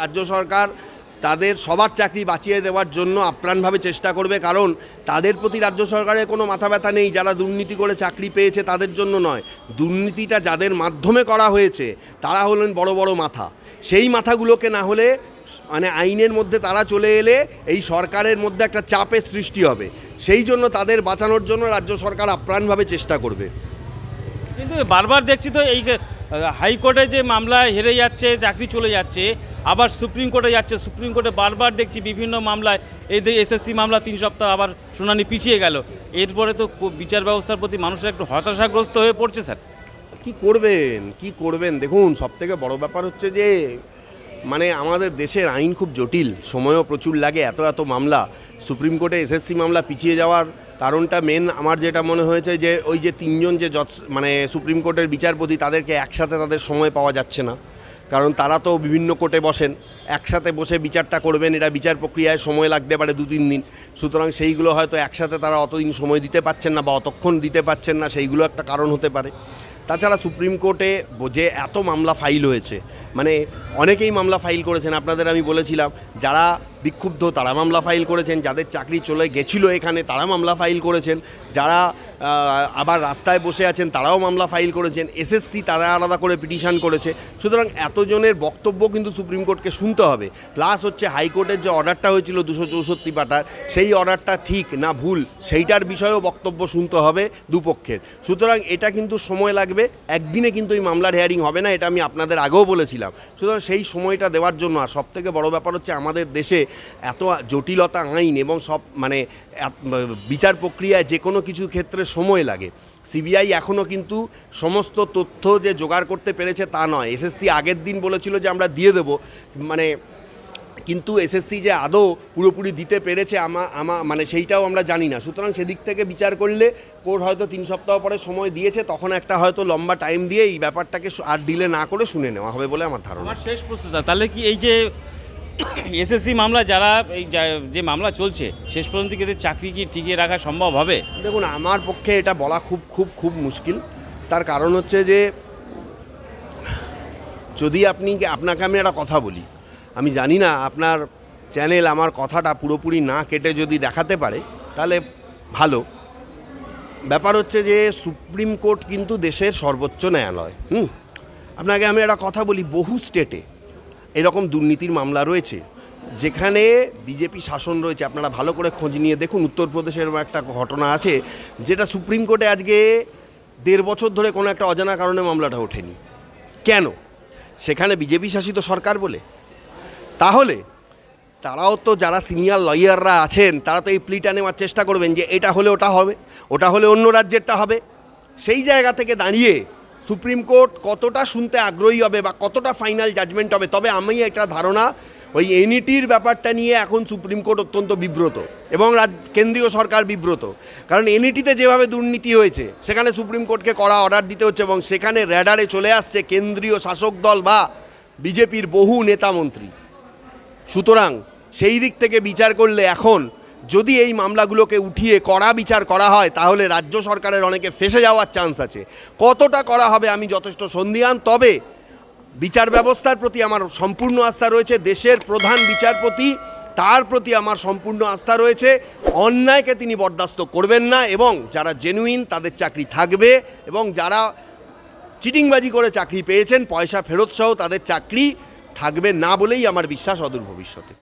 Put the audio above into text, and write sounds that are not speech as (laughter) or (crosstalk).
রাজ্য সরকার তাদের সবার চাকরি বাঁচিয়ে দেওয়ার জন্য আপ্রাণভাবে চেষ্টা করবে, কারণ তাদের প্রতি রাজ্য সরকারের কোনো মাথা ব্যথা নেই, যারা দুর্নীতি করে চাকরি পেয়েছে তাদের জন্য নয়। দুর্নীতিটা যাদের মাধ্যমে করা হয়েছে, তারা হলেন বড় বড় মাথা। সেই মাথাগুলোকে না হলে মানে আইনের মধ্যে তারা চলে এলে এই সরকারের মধ্যে একটা চাপের সৃষ্টি হবে। সেই জন্য তাদের বাঁচানোর জন্য রাজ্য সরকার আপ্রাণভাবে চেষ্টা করবে। কিন্তু বারবার দেখছি তো এই হাইকোর্টে যে মামলায় হেরে যাচ্ছে, চাকরি চলে যাচ্ছে, আবার সুপ্রিম কোর্টে যাচ্ছে, সুপ্রিম কোর্টে বারবার দেখছি বিভিন্ন মামলায় এই যে এসএসসি মামলা তিন সপ্তাহ আবার শুনানি পিছিয়ে গেল। এরপরে তো বিচার ব্যবস্থার প্রতি মানুষের একটু হতাশাগ্রস্ত হয়ে পড়ছে, স্যার। কি করবেন? কি করবেন? দেখুন সব থেকে বড় ব্যাপার হচ্ছে যে মানে আমাদের দেশের আইন খুব জটিল, সময়ও প্রচুর লাগে, এত এত মামলা। সুপ্রিম কোর্টে এসএসসি মামলা পিছিয়ে যাওয়ার কারণটা মেন আমার যেটা মনে হয়েছে যে, ওই যে তিনজন যে জজ মানে সুপ্রিম কোর্টের বিচারপতি, তাদেরকে একসাথে তাদের সময় পাওয়া যাচ্ছে না। কারণ তারা তো বিভিন্ন কোর্টে বসেন, একসাথে বসে বিচারটা করবেন, এটা বিচার প্রক্রিয়ায় সময় লাগতে পারে দু তিন দিন। সুতরাং সেইগুলো হয়তো একসাথে তারা অতদিন সময় দিতে পারছেন না বা অতক্ষণ দিতে পারছেন না, সেইগুলো একটা কারণ হতে পারে। তাছাড়া সুপ্রিম কোর্টে যে এত মামলা ফাইল হয়েছে মানে অনেকেই মামলা ফাইল করেছেন, আপনাদের আমি বলেছিলাম, যারা বিক্ষুব্ধ তারা মামলা ফাইল করেছেন, যাদের চাকরি চলে গেছিল এখানে তারা মামলা ফাইল করেছেন, যারা আবার রাস্তায় বসে আছেন তারাও মামলা ফাইল করেছেন, এসএসসি তারা আলাদা করে পিটিশন করেছে, সুতরাং এতজনের বক্তব্য কিন্তু সুপ্রিম কোর্টকে শুনতে হবে। প্লাস হচ্ছে হাইকোর্টের যে অর্ডারটা হয়েছিল দুশো চৌষট্টি পাতার, সেই অর্ডারটা ঠিক না ভুল, সেইটার বিষয়েও বক্তব্য শুনতে হবে দুপক্ষের। সুতরাং এটা কিন্তু সময় লাগবে একদিনে কিন্তু এই মামলার হেয়ারিং হবে না, এটা আমি আপনাদের আগেও বলেছিলাম। সুতরাং সেই সময়টা দেওয়ার জন্য, আর সবথেকে বড় ব্যাপার হচ্ছে আমাদের দেশে এত জটিলতা আইন এবং সব মানে বিচার প্রক্রিয়ায় যে কোনো কিছু ক্ষেত্রে সময় লাগে। সিবিআই এখনও কিন্তু সমস্ত তথ্য যে জোগাড় করতে পেরেছে তা নয়। এসএসসি আগের দিন বলেছিল যে আমরা দিয়ে দেবো। মানে কিন্তু এসএসসি যে আদৌ পুরোপুরি দিতে পেরেছে আমা আমা মানে সেইটাও আমরা জানি না। সুতরাং সেদিক থেকে বিচার করলে কোর্ট হয়তো তিন সপ্তাহ পরে সময় দিয়েছে তখন একটা হয়তো লম্বা টাইম দিয়ে এই ব্যাপারটাকে আর ডিলে না করে শুনে নেওয়া হবে বলে আমার ধারণা। আমার শেষ প্রশ্ন স্যার তাহলে কি এই যে (coughs) এসএসসি মামলা যারা এই যে মামলা চলছে শেষ পর্যন্ত কি এদের চাকরি কি টিকিয়ে রাখা সম্ভব হবে? দেখুন আমার পক্ষে এটা বলা খুব খুব খুব মুশকিল। তার কারণ হচ্ছে যে যদি আপনি আপনাকে আমি একটা কথা বলি আমি জানি না, আপনার চ্যানেল আমার কথাটা পুরোপুরি না কেটে যদি দেখাতে পারে, তাহলে ভালো। ব্যাপার হচ্ছে যে, সুপ্রিম কোর্ট কিন্তু দেশের সর্বোচ্চ ন্যায়ালয়, হুম? আপনাকে আমি একটা কথা বলি, বহু স্টেটে এরকম দুর্নীতির মামলা রয়েছে, যেখানে বিজেপি শাসন রয়েছে। আপনারা ভালো করে খোঁজ নিয়ে দেখুন উত্তরপ্রদেশের একটা ঘটনা আছে, যেটা সুপ্রিম কোর্টে আজকে দেড় বছর ধরে কোনো একটা অজানা কারণে মামলাটা ওঠেনি। কেন? সেখানে বিজেপি শাসিত সরকার বলে? তাহলে তারাও তো যারা সিনিয়র লয়াররা আছেন, তারা তো এই প্লিটা নেওয়ার চেষ্টা করবেন যে এটা হলে ওটা হবে, ওটা হলে অন্য রাজ্যেরটা হবে। সেই জায়গা থেকে দাঁড়িয়ে সুপ্রিম কোর্ট কতটা শুনতে আগ্রহী হবে বা কতটা ফাইনাল জাজমেন্ট হবে, তবে আমি একটা ধারণা, ওই এনইটির ব্যাপারটা নিয়ে এখন সুপ্রিম কোর্ট অত্যন্ত বিব্রত এবং কেন্দ্রীয় সরকার বিব্রত। কারণ এনইটিতে যেভাবে দুর্নীতি হয়েছে, সেখানে সুপ্রিম কোর্টকে কড়া অর্ডার দিতে হচ্ছে এবং সেখানে র্যাডারে চলে আসছে কেন্দ্রীয় শাসক দল বা বিজেপির বহু নেতা মন্ত্রী। সুতরাং সেই দিক থেকে বিচার করলে এখন যদি এই মামলাগুলোকে উঠিয়ে কড়া বিচার করা হয়, তাহলে রাজ্য সরকারের অনেকে ফেসে যাওয়ার চান্স আছে। কতটা করা হবে আমি যথেষ্ট সন্দিহান, তবে বিচার ব্যবস্থার প্রতি আমার সম্পূর্ণ আস্থা রয়েছে, দেশের প্রধান বিচারপতি তার প্রতি আমার সম্পূর্ণ আস্থা রয়েছে। অন্যায়কে তিনি বরদাস্ত করবেন না এবং যারা জেনুইন তাদের চাকরি থাকবে এবং যারা চিটিংবাজি করে চাকরি পেয়েছেন, পয়সা ফেরত সহ তাদের চাকরি থাকবে না বলেই আমার বিশ্বাস অদূর ভবিষ্যতে।